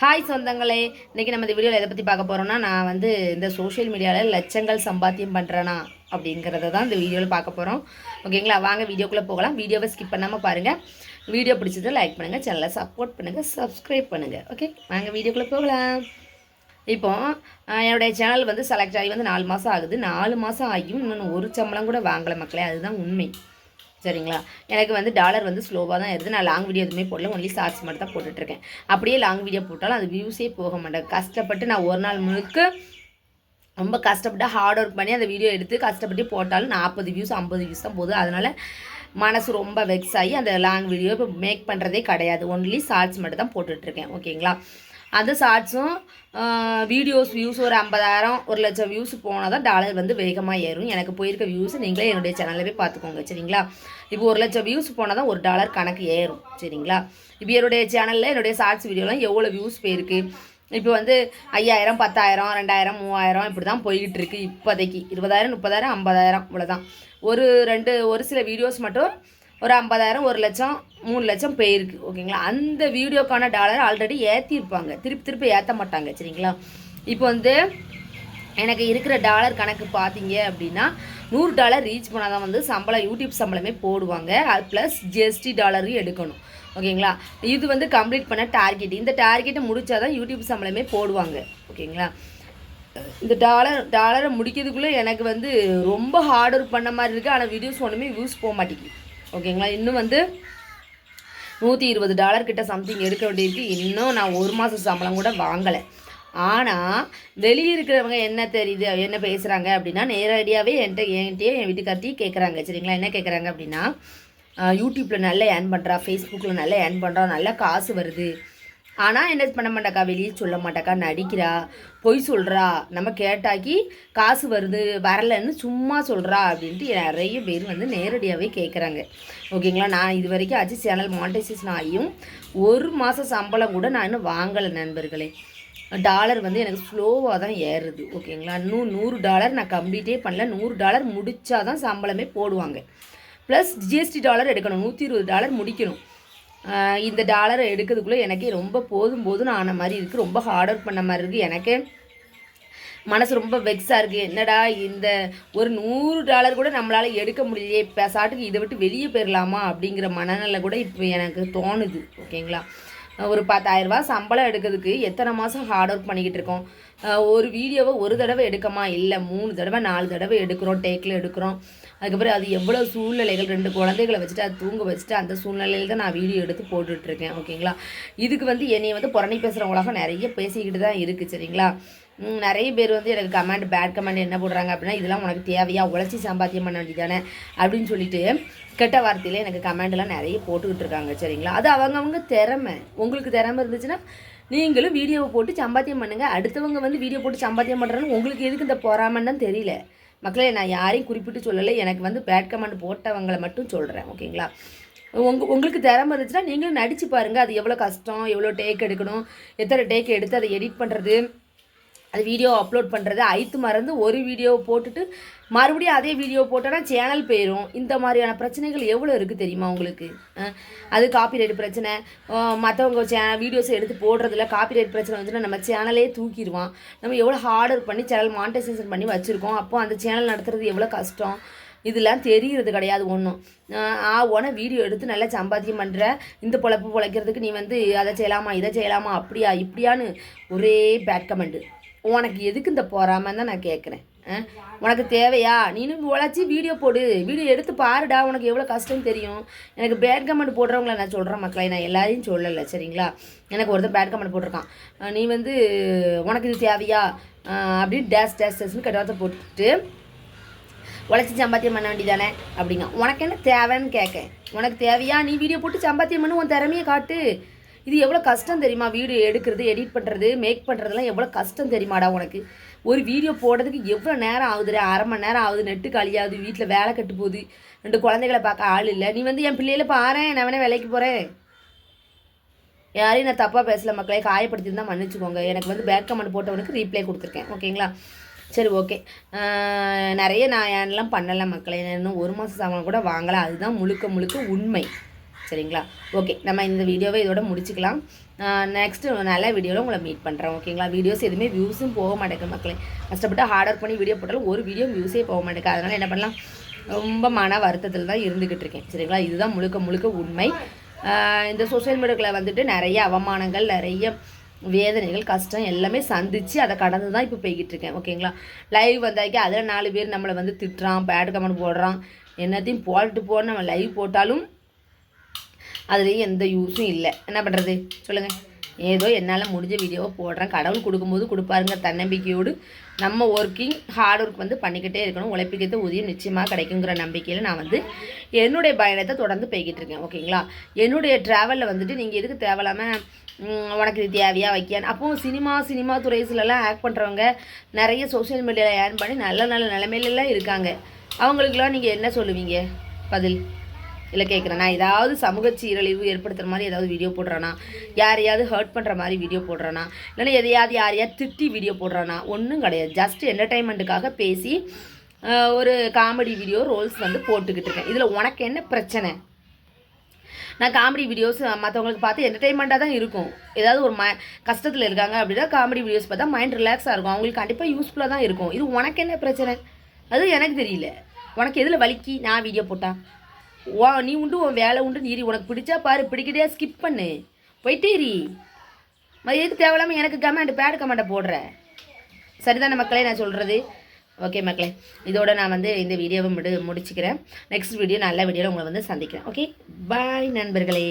Hi சொந்தங்களே இன்றைக்கி நம்ம இந்த வீடியோவில் எதை பற்றி பார்க்க போகிறோம்னா நான் வந்து இந்த சோஷியல் மீடியாவில் லட்சங்கள் சம்பாத்தியம் பண்ணுறேனா அப்படிங்கிறத தான் இந்த வீடியோவில் பார்க்க போகிறோம் ஓகேங்களா வாங்க வீடியோக்குள்ளே போகலாம். வீடியோவை ஸ்கிப் பண்ணாமல் பாருங்கள் வீடியோ பிடிச்சதை லைக் பண்ணுங்கள் சேனலை சப்போர்ட் பண்ணுங்கள் சப்ஸ்கிரைப் பண்ணுங்கள் ஓகே வாங்க வீடியோக்குள்ளே போகலாம். இப்போ என்னுடைய சேனல் வந்து செலக்ட் ஆகி வந்து நாலு மாதம் ஆகுது. நாலு மாதம் ஆகியும் இன்னும் ஒரு சம்பளம் கூட வாங்கலை மக்களே. அதுதான் உண்மை. சரிங்களா? எனக்கு வந்து டாலர் வந்து ஸ்லோவாக தான் இருக்குது நான் லாங் வீடியோ எதுவுமே போடல. ஒன்லி ஷார்ட்ஸ் மட்டும் தான் போட்டுட்ருக்கேன். அப்படியே லாங் வீடியோ போட்டாலும் அது வியூஸே போக மாட்டேன் கஷ்டப்பட்டு நான் ஒரு நாள் முழுக்க ரொம்ப கஷ்டப்பட்டு ஹார்ட் ஒர்க் பண்ணி அந்த வீடியோ எடுத்து கஷ்டப்பட்டு போட்டாலும் நாற்பது வியூஸ் ஐம்பது வியூஸ் தான் போகுது. அதனால் மனசு ரொம்ப வெக்ஸ் ஆகி அந்த லாங் வீடியோ இப்போ மேக் பண்ணுறதே கிடையாது. ஒன்லி ஷார்ட்ஸ் மட்டும் தான் போட்டுட்ருக்கேன். ஓகேங்களா அந்த ஷார்ட்ஸும் வீடியோஸ் வியூஸ் ஒரு ஐம்பதாயிரம் ஒரு லட்சம் வியூஸ் போனால் தான் டாலர் வந்து வேகமாக ஏறும். எனக்கு போயிருக்க வியூஸ் நீங்களே என்னுடைய சேனலில் போய் பார்த்துக்கோங்க சரிங்களா? இப்போ ஒரு லட்சம் வியூஸ் போனால் தான் ஒரு டாலர் கணக்கு ஏறும் சரிங்களா? இப்போ என்னுடைய சேனலில் என்னுடைய ஷார்ட்ஸ் வீடியோலாம் எவ்வளோ வியூஸ் போயிருக்கு? இப்போ வந்து ஐயாயிரம் பத்தாயிரம் ரெண்டாயிரம் மூவாயிரம் இப்படி தான் போய்கிட்டு இருக்குது இப்போதைக்கு. இருபதாயிரம் முப்பதாயிரம் ஐம்பதாயிரம் இவ்வளோதான் ஒரு ரெண்டு ஒரு சில வீடியோஸ் மட்டும் ஒரு ஐம்பதாயிரம் ஒரு லட்சம் மூணு லட்சம் போயிருக்கு ஓகேங்களா? அந்த வீடியோக்கான டாலர் ஆல்ரெடி ஏற்றிருப்பாங்க திருப்பி திருப்பி ஏற்ற மாட்டாங்க சரிங்களா? இப்போ வந்து எனக்கு இருக்கிற டாலர் கணக்கு பார்த்தீங்க அப்படின்னா நூறு டாலர் ரீச் பண்ணால் தான் வந்து சம்பளம் யூடியூப் சம்பளமே போடுவாங்க. அது ப்ளஸ் ஜிஎஸ்டி டாலரும் எடுக்கணும் ஓகேங்களா? இது வந்து கம்ப்ளீட் பண்ண டார்கெட் இந்த டார்கெட்டை முடிச்சா தான் யூடியூப் சம்பளமே போடுவாங்க ஓகேங்களா? இந்த டாலர் டாலரை முடிக்கிறதுக்குள்ளே எனக்கு வந்து ரொம்ப ஹார்ட் ஒர்க் பண்ண மாதிரி இருக்குது ஆனால் வீடியோஸ் ஒன்றுமே வியூஸ் போக மாட்டேங்குது. ஓகேங்களா? இன்னும் வந்து நூற்றி இருபது டாலர் கிட்ட சம்திங் எடுக்க வேண்டியிருக்கு. இன்னும் நான் ஒரு மாதம் சம்பளம் கூட வாங்கலை. ஆனால் வெளியே இருக்கிறவங்க என்ன தெரியுது? என்ன பேசுகிறாங்க அப்படின்னா நேரடியாகவே என்கிட்ட என்கிட்டயே என் வீட்டுக்கார்ட்டையும் கேட்குறாங்க சரிங்களா? என்ன கேட்குறாங்க அப்படின்னா யூடியூப்பில் நல்லா ஏர்ன் பண்ணுறா ஃபேஸ்புக்கில் நல்லா ஏர்ன் பண்ணுறா நல்லா காசு வருது. ஆனால் என்ன பண்ண மாட்டாக்கா? வெளியே சொல்ல மாட்டாக்கா? நடிக்கிறா. பொய் சொல்கிறா நம்ம கேட்டாக்கி காசு வருது வரலன்னு சும்மா சொல்கிறா அப்படின்ட்டு நிறைய பேர் வந்து நேரடியாகவே கேட்குறாங்க ஓகேங்களா? நான் இது வரைக்கும் அஜி சேனல் மானிட்டைசேஷன் ஆகியும் ஒரு மாதம் சம்பளம் கூட நான் இன்னும் வாங்கலை நண்பர்களே. டாலர் வந்து எனக்கு ஸ்லோவாக தான் ஏறுது. ஓகேங்களா? இன்னும் நூறு டாலர் நான் கம்ப்ளீட்டே பண்ணல. நூறு டாலர் முடித்தா தான் சம்பளமே போடுவாங்க. ப்ளஸ் ஜிஎஸ்டி டாலர் எடுக்கணும். நூற்றி இருபது டாலர் முடிக்கணும். இந்த டாலரை எடுக்கிறதுக்குள்ளே எனக்கே ரொம்ப போதும் போதும்னு ஆன மாதிரி இருக்குது ரொம்ப ஹார்ட் ஒர்க் பண்ண மாதிரி இருக்குது எனக்கே மனசு ரொம்ப வெக்ஸாக இருக்குது என்னடா இந்த ஒரு நூறு டாலர் கூட நம்மளால் எடுக்க முடியலையே. பேசாட்டுக்கு இதை விட்டு வெளியே போயிடலாமா அப்படிங்கிற மனநிலை கூட இப்போ எனக்கு தோணுது. ஓகேங்களா ஒரு பத்தாயிரரூபா சம்பளம் எடுக்கிறதுக்கு எத்தனை மாதம் ஹார்ட் ஒர்க் பண்ணிக்கிட்டு இருக்கோம். ஒரு வீடியோவை ஒரு தடவை எடுக்கமா? இல்லை மூணு தடவை நாலு தடவை எடுக்கிறோம் டேக்கில் எடுக்கிறோம். அதுக்கப்புறம் அது எவ்வளோ சூழ்நிலைகள்? ரெண்டு குழந்தைகளை வச்சுட்டு அது தூங்க வச்சுட்டு அந்த சூழ்நிலையில் தான் நான் வீடியோ எடுத்து போட்டுட்ருக்கேன் ஓகேங்களா இதுக்கு வந்து என்னை வந்து புறணி பேசுகிற உலகம் நிறைய பேசிக்கிட்டு தான் இருக்குது சரிங்களா? நிறைய பேர் வந்து எனக்கு கமெண்ட் பேட் கமெண்ட் என்ன போடுறாங்க அப்படின்னா இதெல்லாம் உனக்கு தேவையா? உழைச்சி சம்பாத்தியம் பண்ண வேண்டியதானே அப்படின்னு சொல்லிட்டு கெட்ட வார்த்தையில எனக்கு கமெண்ட்லாம் நிறைய போட்டுக்கிட்டு இருக்காங்க சரிங்களா? அது அவங்கவுங்க திறமை. உங்களுக்கு திறமை இருந்துச்சுன்னா நீங்களும் வீடியோவை போட்டு சம்பாத்தியம் பண்ணுங்கள் அடுத்தவங்க வந்து வீடியோ போட்டு சம்பாத்தியம் பண்ணுறான்னு உங்களுக்கு எதுக்கு இந்த பொறாமன்னு தெரியல. மக்களே நான் யாரையும் குறிப்பிட்டு சொல்லலை. எனக்கு வந்து பேட் கமெண்ட் போட்டவங்களை மட்டும் சொல்கிறேன் ஓகேங்களா? உங்க உங்களுக்கு திறமை இருந்துச்சுன்னா நீங்களும் நடிச்சு பாருங்கள் அது எவ்வளோ கஷ்டம் எவ்வளோ டேக் எடுக்கணும் எத்தனை டேக் எடுத்து அதை எடிட் பண்ணுறது அது வீடியோ அப்லோட் பண்ணுறது ஐத்து மறந்து ஒரு வீடியோவை போட்டுட்டு மறுபடியும் அதே வீடியோ போட்டோன்னா சேனல் போயிடும் இந்த மாதிரியான பிரச்சனைகள் எவ்வளோ இருக்குது தெரியுமா உங்களுக்கு? அது காப்பிரைட் பிரச்சனை. மற்றவங்க சே வீடியோஸ் எடுத்து போடுறதுல காப்பிரைட் பிரச்சனை வந்துட்டு நம்ம சேனலே தூக்கிடுவான். நம்ம எவ்வளோ ஹார்ட் பண்ணி சேனல் மானிட்டைசேஷன் பண்ணி வச்சுருக்கோம். அப்போ அந்த சேனல் நடத்துறது எவ்வளோ கஷ்டம்? இதெல்லாம் தெரிகிறது கிடையாது ஒன்றும் ஆ உன வீடியோ எடுத்து நல்லா சம்பாத்தியம் பண்ணுற இந்த பொழப்பு பொழைக்கிறதுக்கு நீ வந்து அதை செய்யலாமா இதை செய்யலாமா அப்படியா இப்படியான்னு ஒரே பேட் கமெண்ட்டு உனக்கு எதுக்கு இந்த போறாமன்னு தான் நான் கேட்குறேன் உனக்கு தேவையா? நீனும் உழைச்சி வீடியோ போடு. வீடியோ எடுத்து பாருடா உனக்கு எவ்வளோ கஷ்டம் தெரியும். எனக்கு பேட் கமெண்ட் போடுறவங்கள நான் சொல்கிறேன் மக்களை. நான் எல்லாரையும் சொல்லலை சரிங்களா? எனக்கு ஒருத்தர் பேட் கமெண்ட் போட்டிருக்கான். நீ வந்து உனக்கு இது தேவையா? அப்படின்னு டேஸ் டேஸ் டேஸ்னு கெட்ட போட்டுட்டு உழைச்சி சம்பாத்தியம் பண்ண வேண்டியதானே? அப்படிங்க உனக்கு என்ன தேவைன்னு கேட்க உனக்கு தேவையா? நீ வீடியோ போட்டு சம்பாத்தியம் பண்ணு உன் திறமையை காட்டு. இது எவ்வளோ கஷ்டம் தெரியுமா? வீடியோ எடுக்கிறது எடிட் பண்ணுறது மேக் பண்ணுறதுலாம் எவ்வளோ கஷ்டம் தெரியுமாடா உனக்கு? ஒரு வீடியோ போடுறதுக்கு எவ்வளோ நேரம் ஆகுதுடா? அரை மணி நேரம் ஆகுது நெட்டு காலியாகுது வீட்டில் வேலை கட்டு போகுது. ரெண்டு குழந்தைகளை பார்க்க ஆள் இல்லை. நீ வந்து என் பிள்ளையில பாரேன் நான் வேணா வேலைக்கு போகிறேன் யாரையும் நான் தப்பாக பேசல மக்களே. காயப்படுத்தியிருந்தா மன்னிச்சுக்கோங்க. எனக்கு வந்து பேக் கமெண்ட் போட்டவனுக்கு ரீப்ளை கொடுத்துருக்கேன். ஓகேங்களா சரி ஓகே நிறைய நான் ஏன்லாம் பண்ணலை மக்களே. நான் இன்னும் ஒரு மாதம் சம்பளம் கூட வாங்கலை. அதுதான் முழுக்க முழுக்க உண்மை. சரிங்களா? ஓகே நம்ம இந்த வீடியோவை இதோட முடிச்சுக்கலாம். நெக்ஸ்ட்டு நல்ல வீடியோவில் உங்களை மீட் பண்ணுறேன் ஓகேங்களா வீடியோஸ் எதுவுமே வியூஸும் போக மாட்டேங்குது மக்களே. கஷ்டப்பட்டு ஹார்ட் ஒர்க் பண்ணி வீடியோ போட்டாலும் ஒரு வீடியோ வியூஸே போக மாட்டேங்குது. அதனால் என்ன பண்ணலாம்? ரொம்ப மன வருத்தத்தில் தான் இருந்துக்கிட்டு இருக்கேன் சரிங்களா? இதுதான் முழுக்க முழுக்க உண்மை. இந்த சோஷியல் மீடியாவில் வந்துட்டு நிறைய அவமானங்கள் நிறைய வேதனைகள் கஷ்டம் எல்லாமே சந்தித்து அதை கடந்து தான் இப்போ போய்கிட்டு இருக்கேன் ஓகேங்களா லைவ் வந்தாக்கி அதில் நாலு பேர் நம்மளை வந்து திட்டுறான் பேட் கமெண்ட் போடுறான். என்னத்தையும் போட்டு போட நம்ம லைவ் போட்டாலும் அதுலேயும் எந்த யூஸும் இல்லை. என்ன பண்ணுறது சொல்லுங்கள் ஏதோ என்னால் முடிஞ்ச வீடியோவை போடுறேன். கடவுள் கொடுக்கும்போது கொடுப்பாருங்க தன்னம்பிக்கையோடு. நம்ம ஒர்க்கிங் ஹார்ட் ஒர்க் வந்து பண்ணிக்கிட்டே இருக்கணும். உழைப்புக்கேற்ற ஊதியம் நிச்சயமாக கிடைக்குங்கிற நம்பிக்கையில் நான் வந்து என்னுடைய பயணத்தை தொடர்ந்து போய்கிட்டு இருக்கேன். ஓகேங்களா என்னுடைய ட்ராவலில் வந்துட்டு நீங்கள் எதுக்கு தேவையில்லாமல் உனக்கு இது தேவையாக வைக்க அப்போது சினிமா சினிமா துறைஸ்லலாம் ஆக்ட் பண்ணுறவங்க நிறைய சோஷியல் மீடியாவில் ஏர்ன் பண்ணி நல்ல நல்ல நிலைமையிலலாம் இருக்காங்க. அவங்களுக்கெல்லாம் நீங்கள் என்ன சொல்லுவீங்க? பதில். இல்லை கேட்குறேன் நான் ஏதாவது சமூக சீரழிவு ஏற்படுத்துகிற மாதிரி ஏதாவது வீடியோ போடுறானா? யாரையாவது ஹர்ட் பண்ணுற மாதிரி வீடியோ போடுறானா? இல்லைன்னா எதையாவது யாரையாவது திட்டி வீடியோ போடுறானா? ஒன்றும் கிடையாது. ஜஸ்ட் என்டர்டைன்மெண்ட்டுக்காக பேசி ஒரு காமெடி வீடியோ ரோல்ஸ் வந்து போட்டுக்கிட்டு இருக்கேன். இதில் உனக்கு என்ன பிரச்சனை? நான் காமெடி வீடியோஸ் மற்றவங்களுக்கு பார்த்து என்டர்டைன்மெண்ட்டாக தான் இருக்கும். ஏதாவது ஒரு ம கஷ்டத்தில் இருக்காங்க அப்படின்னா காமெடி வீடியோஸ் பார்த்தா மைண்ட் ரிலாக்ஸாக இருக்கும். அவங்களுக்கு கண்டிப்பாக யூஸ்ஃபுல்லாக தான் இருக்கும். இது உனக்கு என்ன பிரச்சனை? அது எனக்கு தெரியல. உனக்கு எதில் வலிக்கி? நான் வீடியோ போட்டால் வா நீ உண்டு உன் வேலை உண்டு நீரி உனக்கு பிடிச்சா பாரு பிடிக்கிட்டே ஸ்கிப் பண்ணு. போயிட்டே இரி. மதி எதுக்கு தேவையில்லாமல் எனக்கு கமெண்ட் பேட் கமெண்ட்டை போடுற? சரிதானே மக்களே நான் சொல்கிறது ஓகே மக்களே. இதோட நான் வந்து இந்த வீடியோவை முடி முடிச்சுக்கிறேன். நெக்ஸ்ட் வீடியோ நல்ல வீடியோவில் உங்களை வந்து சந்திக்கிறேன். ஓகே பாய் நண்பர்களே.